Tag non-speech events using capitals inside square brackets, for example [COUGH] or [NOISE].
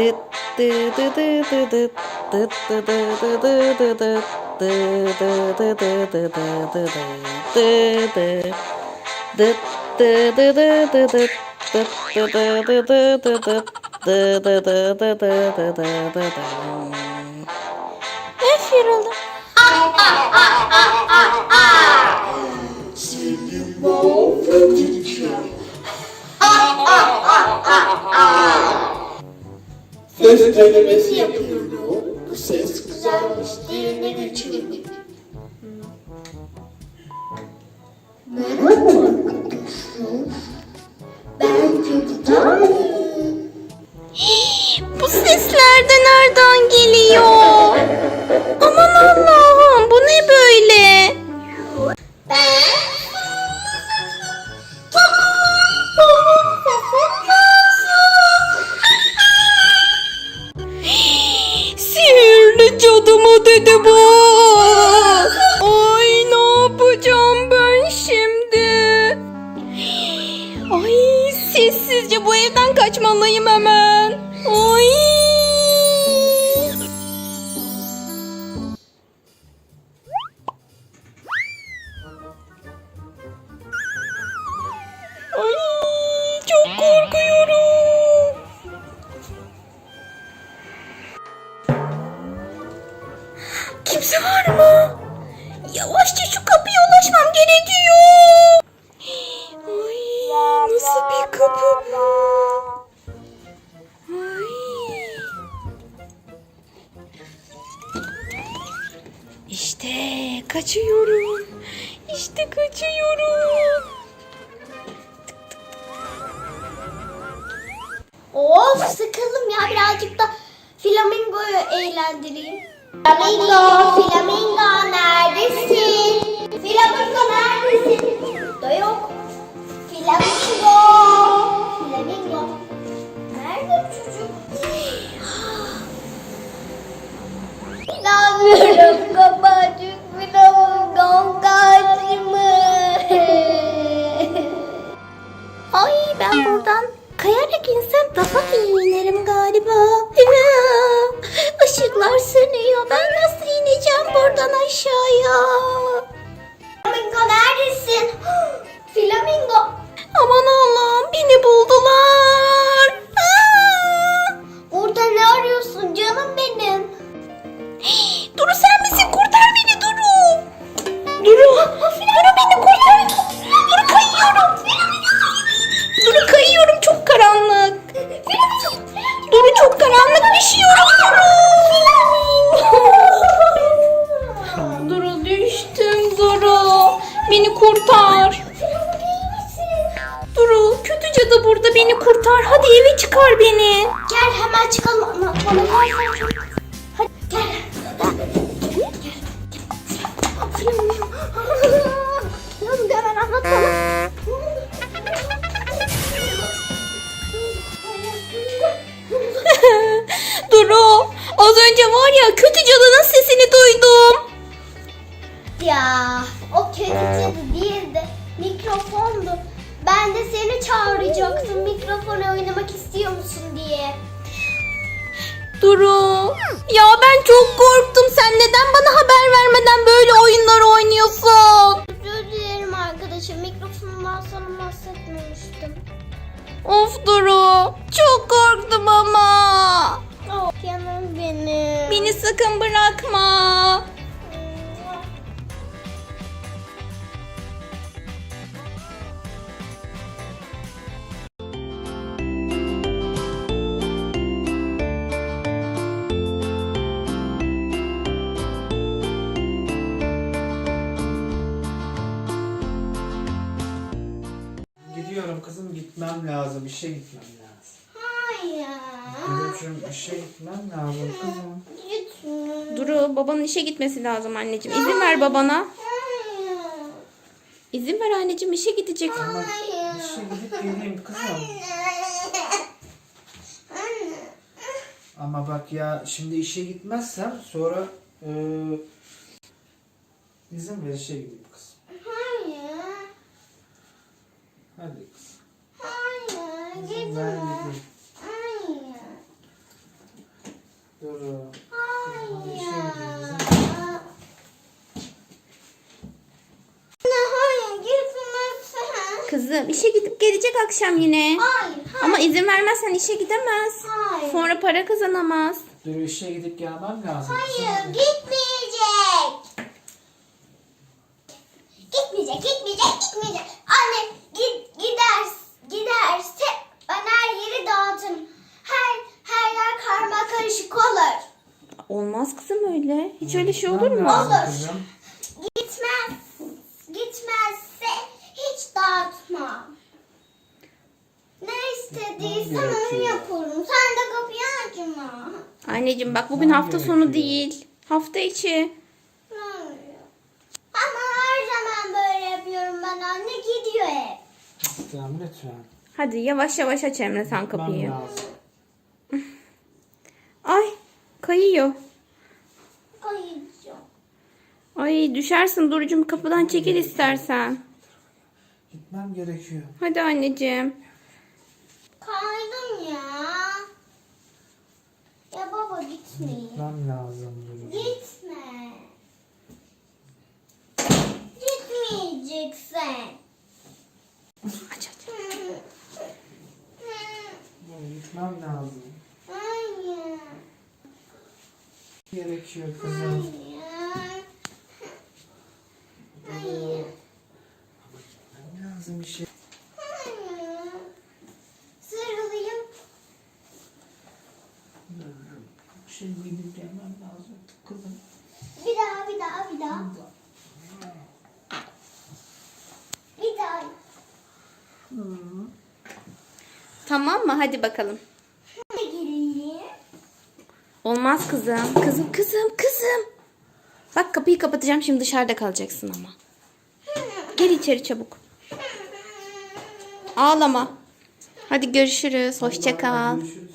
If Öf yoruldum. Şimdi mahvettik. Ses denemesi yapıyorum. Bu ses güzelmiş diğerine geçelim. Merhaba evden kaçmalıyım hemen. Ay. Ay çok korkuyorum. Kimse var mı? Yavaşça şu kapıya ulaşmam gerekiyor. [GASPS] Ay nasıl bir kapı bu? Kaçıyorum. İşte kaçıyorum. Of sıkıldım ya birazcık da flamingoyu eğlendireyim. Flamingo, flamingo neredesin? Flamingo neredesin? Da yok. Flamingo, flamingo. Nerede çocuk? [GASPS] İnanmıyorum cadı burada beni kurtar. Hadi eve çıkar beni. Gel hemen çıkalım. Çabuk. Hadi gel. Hemen bana. Duru az önce var ya kötü cadının sesini duydum. Ya o kötü cadı değildi. Mikrofondu. Ben de seni çağıracaktım mikrofona oynamak istiyor musun diye. Duru ya ben çok korktum. Sen neden bana haber vermeden böyle gitmem lazım. işe gitmem lazım. Hayır. Durucuğum işe gitmem lazım kızım. Gitme. Duru babanın işe gitmesi lazım anneciğim. İzin ver babana. Hayır. İzin ver anneciğim işe gidecek. Ama işe gidip geleyim kızım. Ama bak ya şimdi işe gitmezsem sonra e, izin ver işe gideyim kızım. Hayır. Hadi kızım. Hayır. Gideyim. Hayır. Kızım. İşe gidip gelecek akşam yine. Hayır hayır. Ama izin vermezsen işe gidemez. Hayır. Sonra para kazanamaz. Duru işe gidip gelmem lazım. Hayır gitmeyecek. Gitmeyecek, gitmeyecek, gitmeyecek. Anne Olmaz kızım öyle. Hiç öyle şey olur mu? Olur. Gitmez, gitmezse hiç dağıtmam. Ne istediysen onu yaparım. Sen de kapıyı açma. Anneciğim bak bugün hafta sonu değil. Hafta içi. Ama her zaman böyle yapıyorum ben anne gidiyor hep. Tamam lütfen. Hadi yavaş yavaş aç Emre sen kapıyı. lazım. Ay kayıyor. Ay düşersin Duru'cum kapıdan çekil istersen. Gitmem gerekiyor. Hadi anneciğim. Kaydım ya. Ya baba gitmeyin. Gitmem lazım Duru. Gitme. Gitmeyeceksin. Aç aç. Duru, Gitmem lazım. Hayır. Gerekiyor kızım. Hayır. Hayır. Gitmem lazım işe. Hayır. Sarılayım. Şimdi gidip gelmem lazım kızım. Bir daha, bir daha, bir daha. Bir daha. Tamam mı? Hadi bakalım. Olmaz kızım. Kızım kızım kızım. Bak kapıyı kapatacağım şimdi dışarıda kalacaksın ama. Gel içeri çabuk. Ağlama. Hadi görüşürüz. Hoşça kal. Görüşürüz.